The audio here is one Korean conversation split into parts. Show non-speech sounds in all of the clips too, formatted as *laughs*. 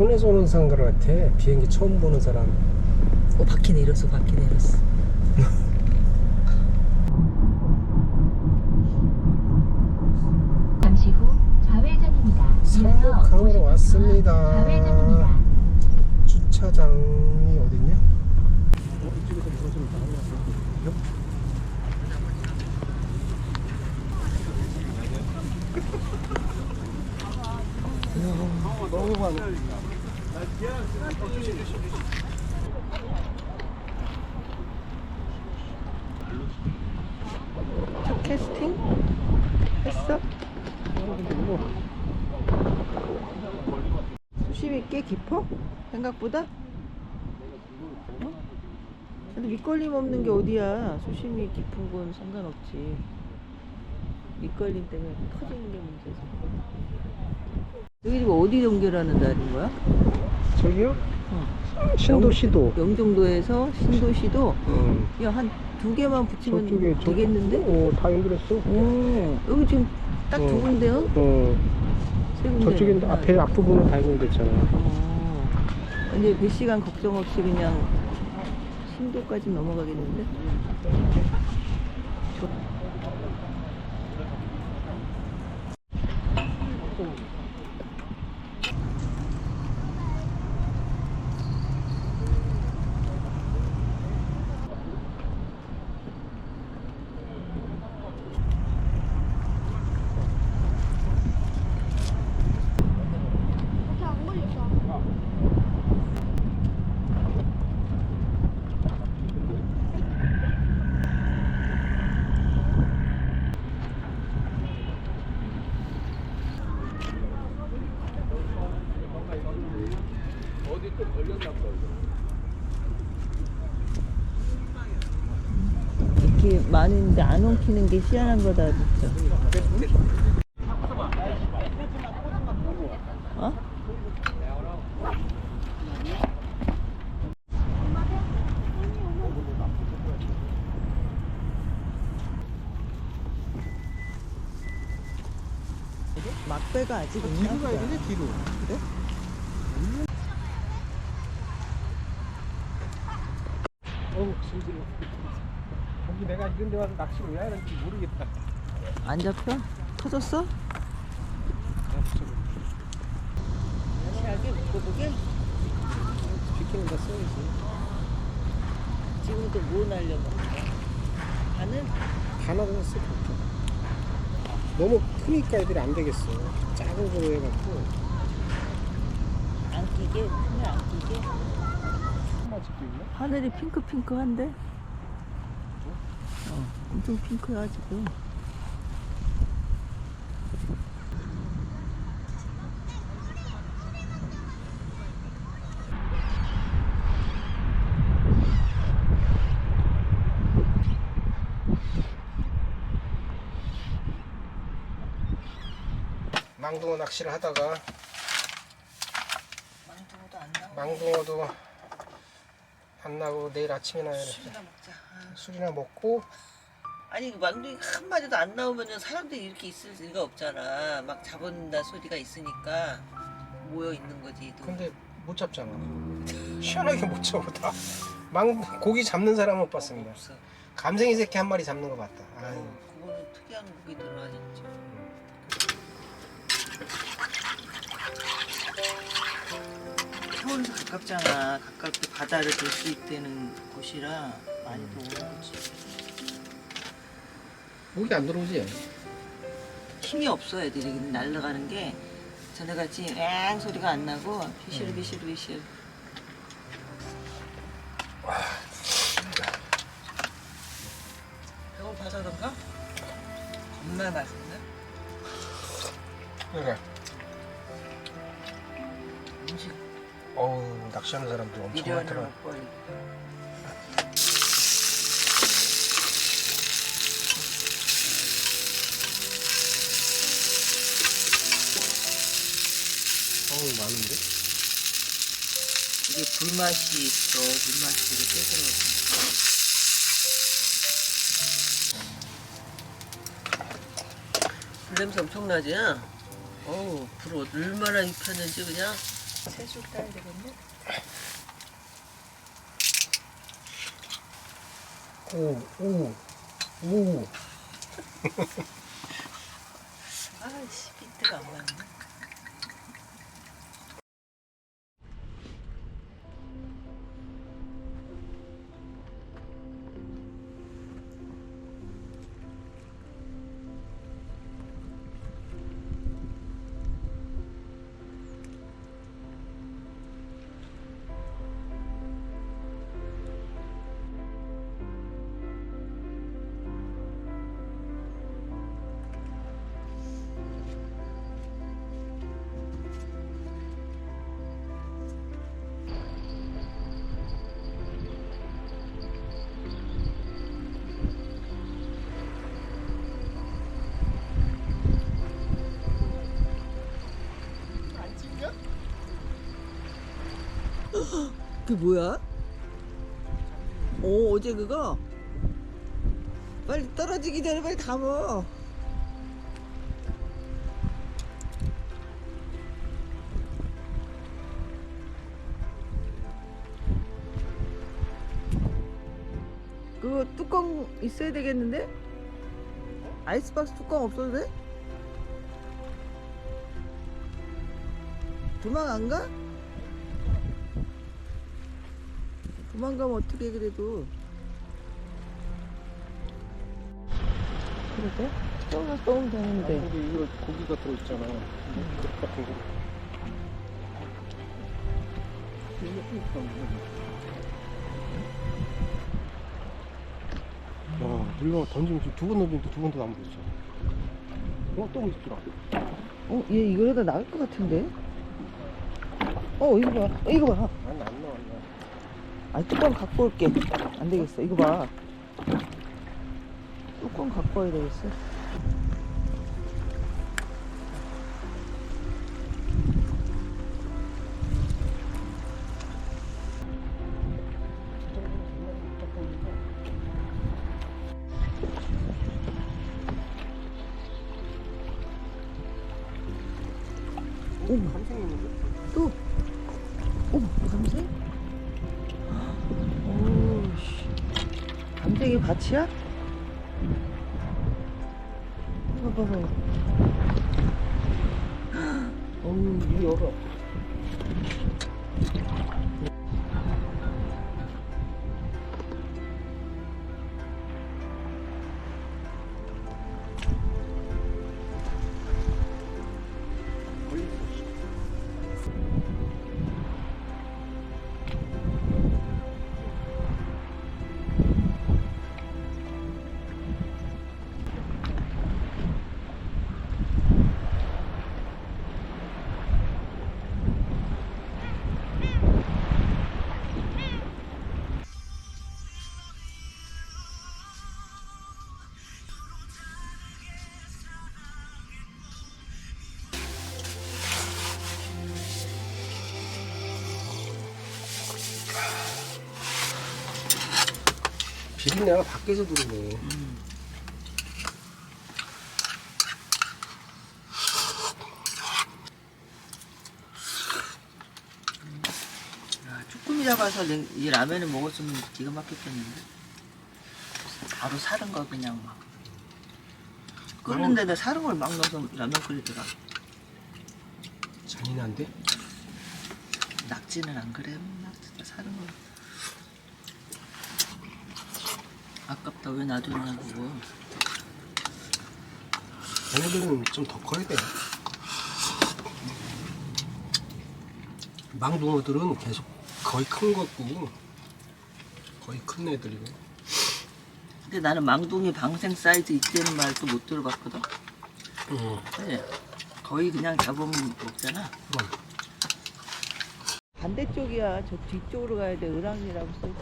손에서 오는 사람 같아. 비행기 처음 보는 사람. 어 바퀴 내렸어 바퀴 내렸어 *laughs* 잠시 후 좌회전입니다. 삼목항으로 50m 왔습니다. 좌회전입니다. 주차장이 어딨냐? 어? 너무 많아. 첫 캐스팅 했어? 수심이 꽤 깊어? 생각보다? 어? 근데 밑걸림 없는 게 어디야 수심이 깊은 건 상관없지 밑걸림 때문에 터지는 게 문제지 여기 지금 어디 연결하는 날인 거야? 저기요? 어. 신도시도. 영종도에서 신도시도 응. 야한 두 개만 붙이면 저쪽에 저- 되겠는데? 어, 다 연결했어. 오 여기 지금 딱 두 어. 군데요? 어, 세 군데 저쪽에 앞에 앞부분은 다 연결됐잖아. 어. 이제 몇 시간 걱정 없이 그냥 신도까지 넘어가겠는데? 좋- 이렇게 많은데 안 엉키는 게 희한한 거다 진짜. 어? 막배가 아직 있나 보다. 뒤로. 그래? 어우, 힘들어. 거기 내가 이런 데 와서 낚시를 왜 하는지 모르겠다. 안 잡혀? 터졌어? 비키는 다 써야지. 지금부터 뭐 날려먹는 거야? 하나도 쓸 없죠. 너무 크니까 애들이 안 되겠어. 작은 걸로 해갖고. 안 끼게? 바늘 안 끼게? 하늘이 핑크핑크한데? 어, 엄청 핑크야 지금 망둥어 낚시를 하다가 망둥어도 안 나와 망둥어도 안 나고 내일 아침이나 이렇게 술이나 먹자. 아. 술이나 먹고 아니 망둥이 한 마리도 안 나오면 사람들이 이렇게 있을 리가 없잖아 막 잡은다 소리가 있으니까 모여 있는 거지 또. 근데 못 잡잖아. *laughs* 시원하게 못 잡아 다. *laughs* 망 고기 잡는 사람은 못 봤습니다. 없어 감생이 새끼 한 마리 잡는 거 봤다. 아유. 어, 그거는 특이한 고기들을 하셨죠 서울에서 가깝잖아 가깝게 바다를 볼 수 있다는 곳이라 많이 더 오는 거지 고기 안 들어오지? 힘이 없어 애들이 날아가는 게 전에같이 앵 소리가 안 나고 비실 비실 비실 배고파서 그런가? 겁나 맛있네 그러니까. 음식 어우 낚시하는 사람들 엄청 많더라. 어우 많은데? 이게 불맛이 있어 불맛이 되게 세더라고 불냄새 엄청나지? 어우 불 얼마나 입혔는지 그냥 세수 따야 되겠네. 오, 오, 오. *laughs* 아씨 비트가 안 맞네. 그게 뭐야? 오 어제 그거 빨리 떨어지기 전에 빨리 감어. 그거 뚜껑 있어야 되겠는데? 아이스박스 뚜껑 없어도 돼? 도망 안 가? 도망가면 어떻게 그래도 그러게? 조금만 떠오면 되는데 근데 이거 고기가 들어있잖아. 거. 야, 우리가 던지면 지금 두번 던지는데 두 번도 안 보였어. 어, 또 있더라. 어? 얘 이거보다 나을 것 같은데? 어 이거 봐 어, 이거 봐 안, 안 나와, 안 나와. 아 뚜껑 갖고 올게. 안 되겠어. 이거 봐. 뚜껑 갖고 와야 되겠어. 오, 감생이 밭이야? 봐봐 봐봐 *gasps* 어우 이거 열어 비린내가 밖에서 들어오네. 야, 쭈꾸미 잡아서 냉- 이 라면을 먹었으면 기가 막혔겠는데? 바로 사른 거 그냥 막. 끓는 데다 사른 걸막 넣어서 라면 끓이더라. 잔인한데? 낙지는 안 그래? 막 진짜 사른 거 아깝다. 왜 놔두냐 그거 얘네들은 좀 더 커야 돼. 망둥어들은 계속 거의 큰 것고 거의 큰 애들이고. 근데 나는 망둥이 방생 사이즈 있다는 말도 못 들어봤거든? 응. 네. 거의 그냥 잡으면 먹잖아. 그럼 반대쪽이야. 저 뒤쪽으로 가야 돼. 을왕리라고 써있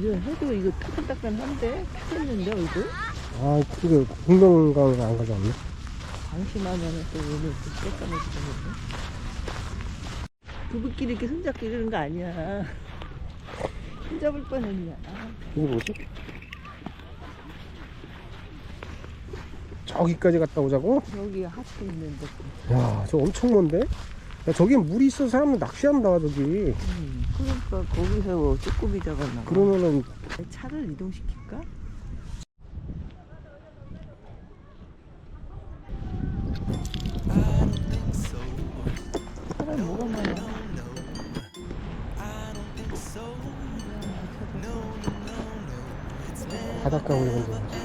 이거 해도 이거 따끈따끈한데? 타겠는데 얼굴? 아 그게 공룡강을 안 가져왔네 방심하면 또 오늘 또 쬐까매지겠네 부부끼리 이렇게 손잡기 그런 거 아니야 손잡을 뻔했냐 아. 이게 뭐지? 저기까지 갔다 오자고? 여기 하트 있는데 야저 엄청 먼데? 야 저기 물이 있어서 사람은 낚시한다 저기 음. 그러니까 거기서 쭈꾸미 잡았나 봐. 그러면은, 차를 이동시킬까? 사람 뭐가 많아? 바닷가 오는 건데.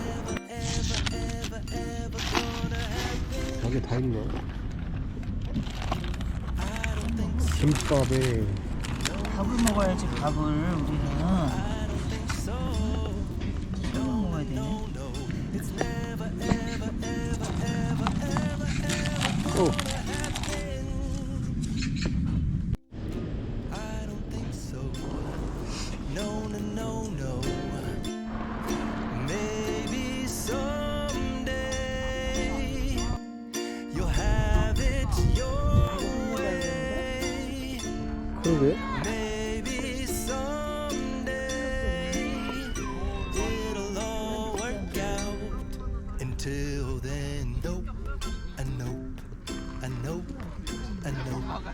여기 다 있네. 김밥에 밥을 먹어야지 밥을 우리는 밥을 먹어야 되네 わかん